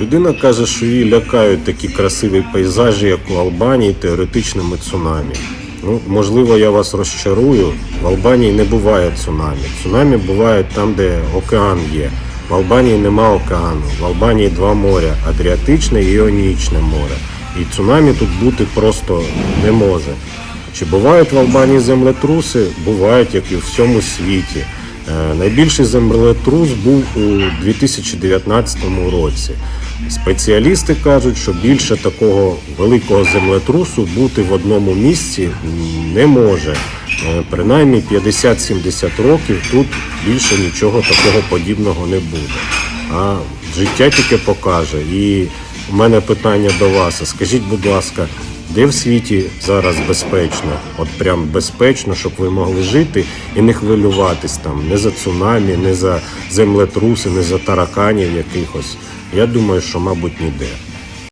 Людина каже, що її лякають такі красиві пейзажі, як у Албанії, теоретичними цунамі. Ну, можливо, я вас розчарую. В Албанії не буває цунамі. Цунамі буває там, де океан є. В Албанії нема океану. В Албанії два моря Адріатичне і Іонічне море. І цунамі тут бути просто не може. Чи бувають в Албанії землетруси? Бувають, як і в всьому світі. Е, Найбільший землетрус був у 2019 році. Спеціалісти кажуть, що більше такого великого землетрусу бути в одному місці не може. Е, Принаймні 50-70 років тут більше нічого такого подібного не буде. А життя тільки покаже. І у мене питання до вас. Скажіть, будь ласка, де в світі зараз безпечно? От прям безпечно, щоб ви могли жити і не хвилюватись там не за цунамі, не за землетруси, не за тараканів якихось. Я думаю, що, мабуть, ніде.